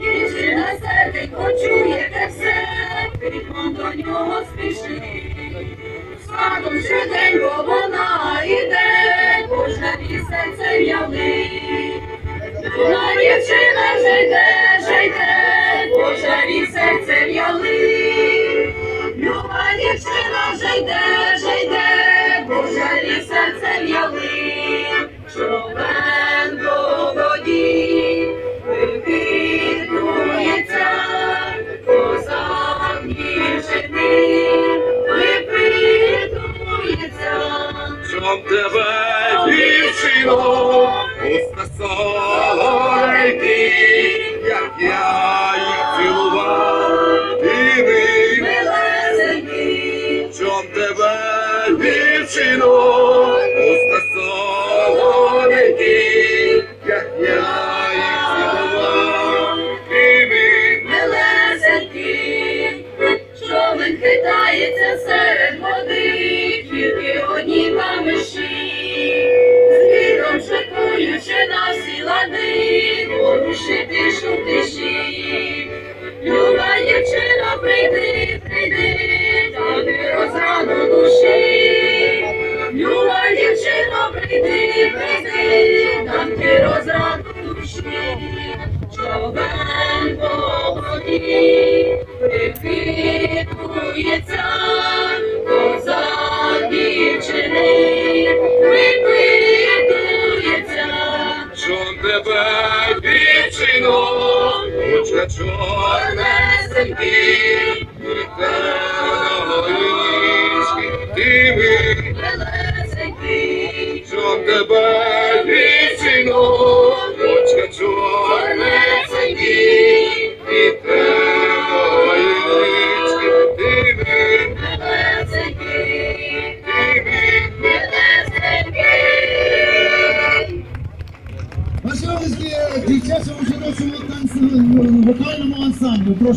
Дівчина серденько чуєте все, криком до нього спішить. Садом швиденько вона іде, кожне місяце в'ялить. Вона дівчина вже йде, вже йде, кожне місяце в'ялить. Тебе, дівчино, йти, як я їх цілував, і ми, Милесенький, чом тебе, дівчино, Човен по воді припитується, козак дівчини припитується. Щоб тебе, дівчино, Лучка чорне землі, тебе, дівчино, дівчачому жіночому вокальному ансамблю. Прошу.